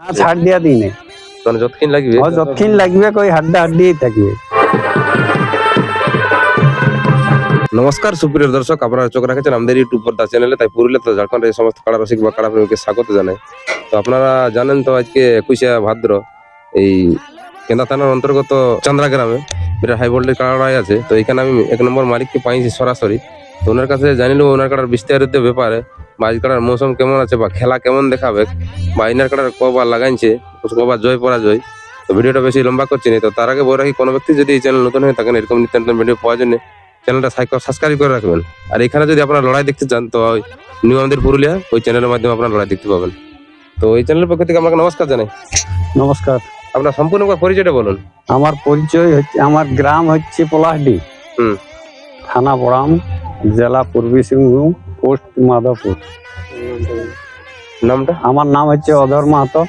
না ছাড় দিয়া দিই নাই মানে যতক্ষণ লাগবে। ও যতক্ষণ লাগবে কই হাড্ডা হাড্ডিই থাকবে। নমস্কার সুপ্রিয় দর্শক আপনারা চোখ রাখেছেন আমাদের ইউটিউব পর্দা চ্যানেলে তাই পুরুলিয়া তো ঝাড়খণ্ডের এই সমস্ত কাড়া রসিক বা কাড়া প্রেমীকে স্বাগত জানাই। তো আপনারা জানেন তো আজকে একুশে ভাদ্র এই কেন্দা থানার অন্তর্গত চান্দ্রা গ্রামে বিরাট হাই ভোল্টেজ কাড়াই আছে। তো এখানে আমি এক নম্বর মালিককে পাইছি সরাসরি। তো ওনার কাছে জানিলেও ওনার কাড়ার বিস্তারিত ব্যাপারে। বা আজ কাড়ার মৌসুম কেমন আছে বা খেলা কেমন দেখাবে? বা ইনার কাড়ার কবার লাগাইছে কবার জয় পরাজয়। তো ভিডিওটা বেশি লম্বা করছি না তো তার আগে বলে রাখি কোনো ব্যক্তি যদি এই চ্যানেল নতুন হয়ে থাকেন এরকম নিত্য নতুন ভিডিও পাওয়ার জন্য চ্যানেলটা সাবস্ক্রাইব করে রাখবেন। আর এখানে যদি আপনারা লড়াই দেখতে চান তো ওই নিউ আমাদের পুরুলিয়া ওই চ্যানেলের মাধ্যমে আপনারা লড়াই দেখতে পাবেন। তো এই চ্যানেলের পক্ষ থেকে আমাকে নমস্কার জানাই। নমস্কার। আপনার সম্পূর্ণ পরিচয়টা বলুন। আমার পরিচয় হচ্ছে আমার গ্রাম হচ্ছে পলাশডি। হুম। থানা বড়াম জেলা পূর্বী সিংভূম। পোস্ট মাধবপুর। নামটা? আমার নাম হচ্ছে অধর মাহাতো।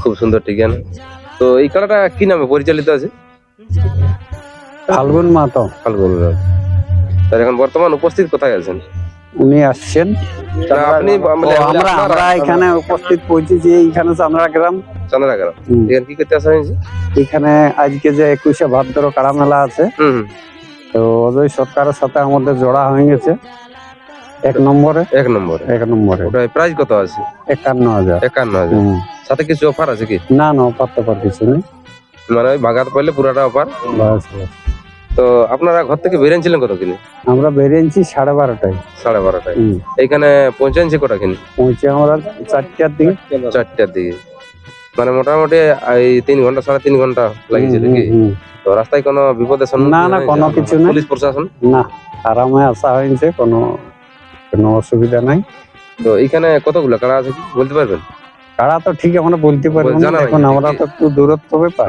খুব সুন্দর ঠিকানা। তো এই খেলাটা কি নামে পরিচালিত আছে? ফাল্গুন মাহাতো। ফাল্গুন। তার এখন বর্তমান উপস্থিত কোথায় আছেন? উনি আসছেন। আপনি মানে আমরা আমরা এখানে উপস্থিত পৌঁছেছি এইখানে চান্দ্রা গ্রাম। চান্দ্রা গ্রাম। এখানে কি করতে আসা হয়েছে? এখানে আজকে যে একুশে ভাদ্র কাড়া মেলা আছে তো অজয় সরকারের সাথে আমাদের জোড়া হয়ে গেছে। এক নম্বরে? এক নম্বরে। এক নম্বরে। ওটা প্রাইস কত আছে? একান্ন হাজার। একান্ন হাজার। সাথে কিছু অফার আছে কি? না না পারতে পার কিছু নেই। মানে ওই ভাগাত পাইলে পুরাটা অফার বাস। তো আপনারা ঘর থেকে বেরিয়েছিলেন কত কিনে? আমরা বেরিয়েছি সাড়ে বারোটায়। সাড়ে বারোটায়। এইখানে পৌঁছানছে কটা কিনে? পৌঁছে আমরা চারটার দিকে। চারটার দিকে। মানে মোটামুটি এই তিন ঘণ্টা সাড়ে তিন ঘণ্টা লাগিয়েছিল হুম, কি তো রাস্তায় কোনো বিপদের সম্মুখীন না, না, কোনো কিছু নেই। পুলিশ প্রশাসন? না আরামে আসা হয়েছে কোনো কোনো অসুবিধা নাই। তো এখানে কতগুলো কাড়া আছে কি? বলতে পারবেন? কারা তো ঠিক আমরা বলতে পারব না এখন আমরা তো একটু দূরত্ব ব্যাপার।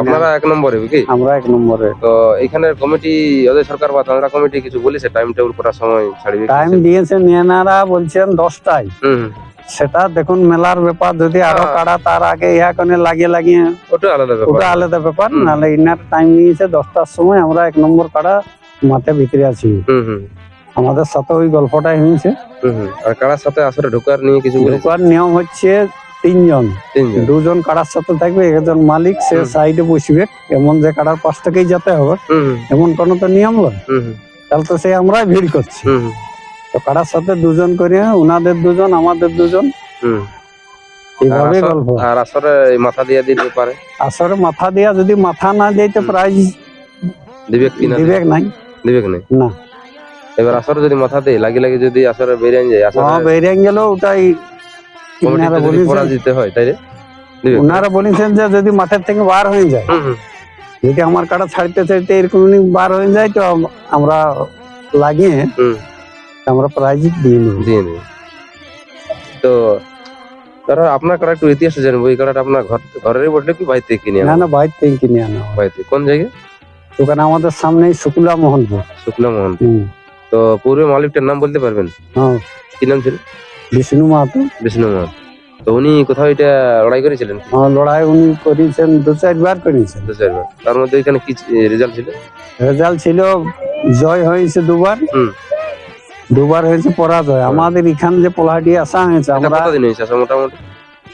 আপনারা এক নম্বরে কি আমরা এক নম্বরে। তো এইখানের কমিটি ওদের সরকার বা চাঁদরা কমিটি কিছু বলেছে? টাইম টেবিল করার সময় ছাড়বে? টাইম দিয়েছেন এনারা বলছেন দশটায়। সেটা দেখুন মেলার ব্যাপার যদি আরও হ্যাঁ। কাড়া তার আগে ইহা কোনে লাগিয়ে লাগিয়ে ওটা আলাদা ব্যাপার। ওটা আলাদা ব্যাপার নাহলে ইনার টাইম নিয়েছে দশটার সময় আমরা এক নম্বর কাড়া মাঠে ভিতরে আছি। হুম হুম। আমাদের সাথে ওই গল্পটাই হয়েছে। আর কারার সাথে আসলে ঢোকার নিয়ে কিছু ঢোকার নিয়ম হচ্ছে তিনজন। দুজন কাড়ার সাথে থাকবে একজন মালিক সে সাইডে বসবে। এমন যে কাড়ার পাশ থেকেই যেতে হবে। এমন কোনো তো নিয়ম নয়। তাহলে তো সে আমরাই ভিড় করছি। তো কাড়ার সাথে দুজন করে ওনাদের দুজন আমাদের দুজন। এইভাবে গল্প। আর এই মাথা দিয়ে দিতে পারে? আসরে মাথা দিয়া যদি মাথা না দেয় তো। প্রাইজ দিবেক নাই দিবে? কি না না। এবার আসরে যদি মাথা দেয় লাগি লাগি যদি আসরে বেরিয়ে যায় আসরে হ্যাঁ বেরিয়ে গেল ওটাই ওনারা বলেছেন পরাজিত হয় তাই? ওনারা বলেছেন যে যদি মাঠের থেকে বার হয়ে যায় যদি আমার কাটা ছাড়তে ছাড়তে এরকম বার হয়ে যায় তো আমরা লাগিয়ে হুম। আমরা প্রাইজ দিয়ে নেব। দিয়ে দিবে তো ধরো আপনার কাটা একটু ইতিহাস জানব এই কারাটা আপনার ঘর ঘরেরই বটলে কি বাড়িতে কিনে না না বাইর থেকে কিনে আনা। বাড়িতে কোন জায়গায়? দোকানে আমাদের সামনেই শুক্লা মোহনপুর শুক্লা মোহন হুম। তো পূর্বে মালিকটার নাম বলতে পারবেন? হ্যাঁ। কি নাম ছিল? বিষ্ণু মাহাতো। বিষ্ণু মোহন তো উনি কোথাও এটা লড়াই করেছিলেন? লড়াই উনি করেছেন দু চারবার করেছেন। দু চারবার। তার মধ্যে এখানে কি রেজাল্ট ছিল? রেজাল্ট ছিল জয় হয়েছে দুবার। হুম। দুবার হয়েছে পরাজয়। আমাদের এখানে যে পোলাহাটি আসা হয়েছে আমরা কতদিন হয়েছে আসলে মোটামুটি?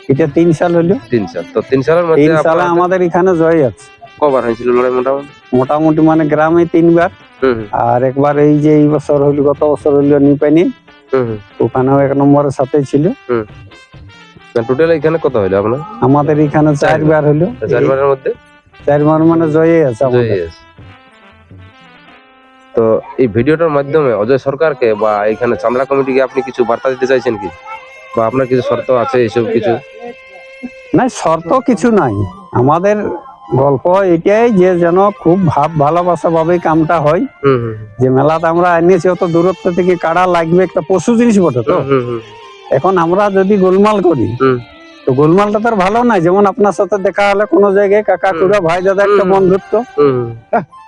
এটা তিন সাল হলো। তিন সাল। তো তিন সালের মধ্যে তিন সালে আমাদের এখানে জয় আছে। কবার হয়েছিল লড়াই মোটামুটি? মোটামুটি মানে গ্রামে তিনবার। আর একবার এই যে এই বছর হইল গত বছর হইল নিপানি ওখানেও এক নম্বরের সাথে ছিল। টোটাল এখানে কত হইল আপনার? আমাদের এখানে চারবার হইল। চারবারের মধ্যে? চারবার মানে জয়ে আছে আমাদের। তো এই ভিডিওটার মাধ্যমে অজয় সরকারকে বা এখানে চামড়া কমিটিকে আপনি কিছু বার্তা দিতে চাইছেন কি? বা আপনার কিছু শর্ত আছে এইসব কিছু? না শর্ত কিছু নাই। আমাদের গল্প এটাই যে যেন খুব ভাব ভালোবাসা ভাবে কামটা হয়। যে মেলাতে আমরা এনেছি অত দূরত্ব থেকে কাড়া লাগবে একটা পশু জিনিস বটে তো? এখন আমরা যদি গোলমাল করি। তো গোলমালটা তো আর ভালো নাই। যেমন আপনার সাথে দেখা হলে কোনো জায়গায় কাকা। কুড়া ভাই দাদা একটা। বন্ধুত্ব। হুম,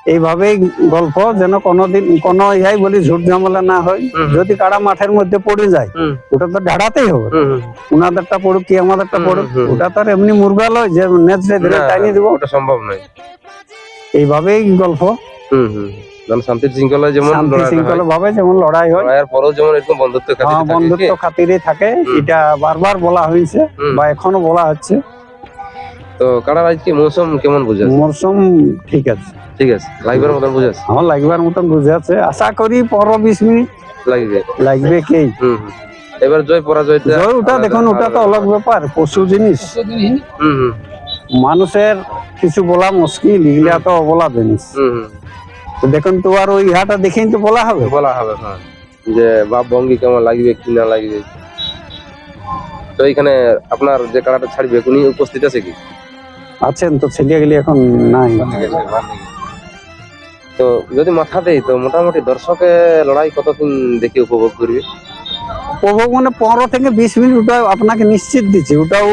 এইভাবেই গল্প যেন কোনোদিন কোনো ইহাই বলি ঝুট ঝামেলা না হয়। যদি কাড়া মাঠের মধ্যে পড়ে যায় ওটা তো ঢাড়াতেই হবে। উনাদেরটা পড়ুক কি আমাদেরটা পড়ুক ওটা তো আর এমনি মুরগা লয় যে নেচড়ে ধরে না, টানিয়ে দেবো। ওটা সম্ভব নয়। এইভাবেই গল্প। হুম হুম। মানে শান্তির শৃঙ্খলা যেমন শান্তি শৃঙ্খলা ভাবে যেমন লড়াই হয়। লড়াইয়ের পরেও যেমন এরকম বন্ধুত্ব খাতির হ্যাঁ থাকে বন্ধুত্ব খাতিরে থাকে। এটা বারবার বলা হয়েছে বা এখনও বলা হচ্ছে। তো কাড়ার আজকে মৌসুম কেমন মরশুম ঠিক আছে। ঠিক আছে মতন বুঝাচ্ছে আমার লাগবার মতন বুঝে আছে। আশা করি পনেরো বিশ মিনিট লাগবে। লাগবে কি? হুম হুম। এবার জয় পরাজয়টা জয় ওটা দেখুন ওটা তো। অলগ ব্যাপার। পশু জিনিস? হুম হুম। মানুষের কিছু বলা মুশকিল এগুলা তো অবলা জিনিস। হুম হুম। তো দেখুন তো আর ওই ইহাটা দেখেই তো বলা হবে। বলা হবে হ্যাঁ। যে বাপ ভঙ্গি কেমন লাগবে কি না লাগবে? তো এখানে আপনার যে কাড়াটা ছাড়বে উনি উপস্থিত আছে কি? আছেন তো ছেলে গেলে এখন নাই। তো যদি মাথা দেই তো মোটামুটি দর্শকে লড়াই কতদিন দেখে উপভোগ করবে? উপভোগ মানে পনেরো থেকে বিশ মিনিট ওটা আপনাকে নিশ্চিত দিচ্ছি ওটাও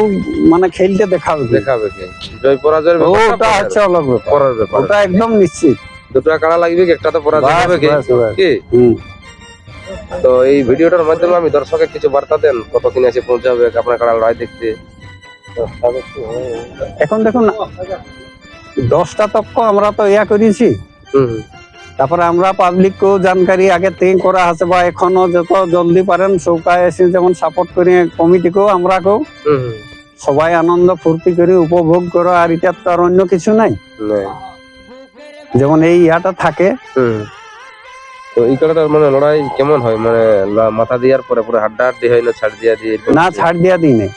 মানে খেলতে দেখাবে। দেখাবে কে? জয় ব্যাপারটা ওটা হচ্ছে অলগ ব্যাপার। ওটা একদম নিশ্চিত। দুটো কাড়া লাগবে একটা তো পরাজয় বাস, হবে কি। তো এই ভিডিওটার মাধ্যমে আমি দর্শকের কিছু বার্তা দেন কতদিন এসে পৌঁছাবে আপনার কাড়া লড়াই দেখতে। এখন দেখুন দশটা তক আমরা তো ইয়া করেছি। তারপরে আমরা পাবলিক পাবলিককেও জানকারি আগে থেকে করা আছে বা এখনও যত জলদি পারেন সৌকায় এসে যেমন সাপোর্ট করি কমিটিকেও আমরাকেও। সবাই আনন্দ ফুর্তি করে উপভোগ করো আর এটার তো আর অন্য কিছু নাই। যেমন এই ইয়াটা থাকে। তো এই কাড়াটার মানে লড়াই কেমন হয়? মানে মাথা দেওয়ার পরে পুরো হাড্ডা হাড্ডি হয় না ছাড় দিয়া দিয়ে না ছাড় দিয়া দিই নেই।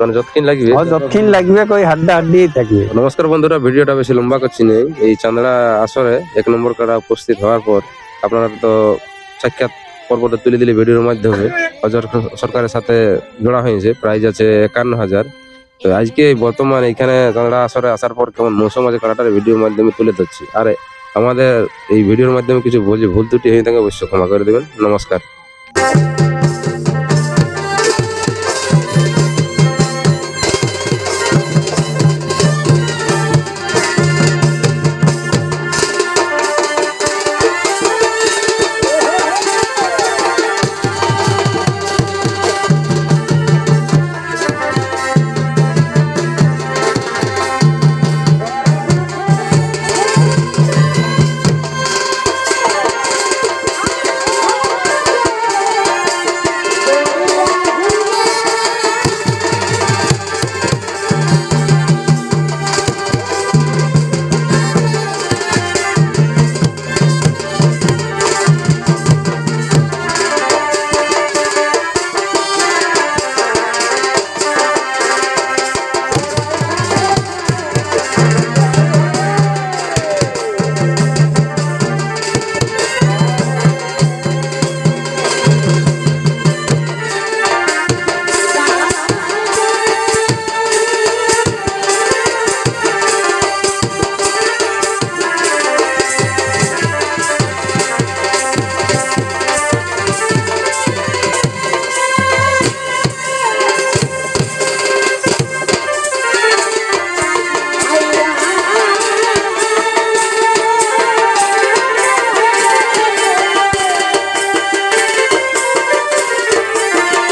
মানে যতক্ষণ লাগবে? যতক্ষণ লাগবে কই হাড্ডা হাড্ডি থাকবে। নমস্কার বন্ধুরা ভিডিওটা বেশি লম্বা করছি না। এই চান্দড়া আসরে এক নম্বর কাটা উপস্থিত হওয়ার পর আপনারা তো সাক্ষাৎ পর্বটা তুলে দিলে ভিডিওর মাধ্যমে। সরকারের সাথে জোড়া হয়েছে। প্রাইজ আছে একান্ন হাজার। তো আজকে বর্তমান এখানে কাঁকড়া আসরে আসার পর কেমন মৌসুম আছে কাঁকড়াটার ভিডিওর মাধ্যমে তুলে ধরছি। আর, আমাদের এই ভিডিওর মাধ্যমে কিছু ভুল ভুল ত্রুটি হয়ে থাকে অবশ্যই ক্ষমা করে দেবেন। নমস্কার।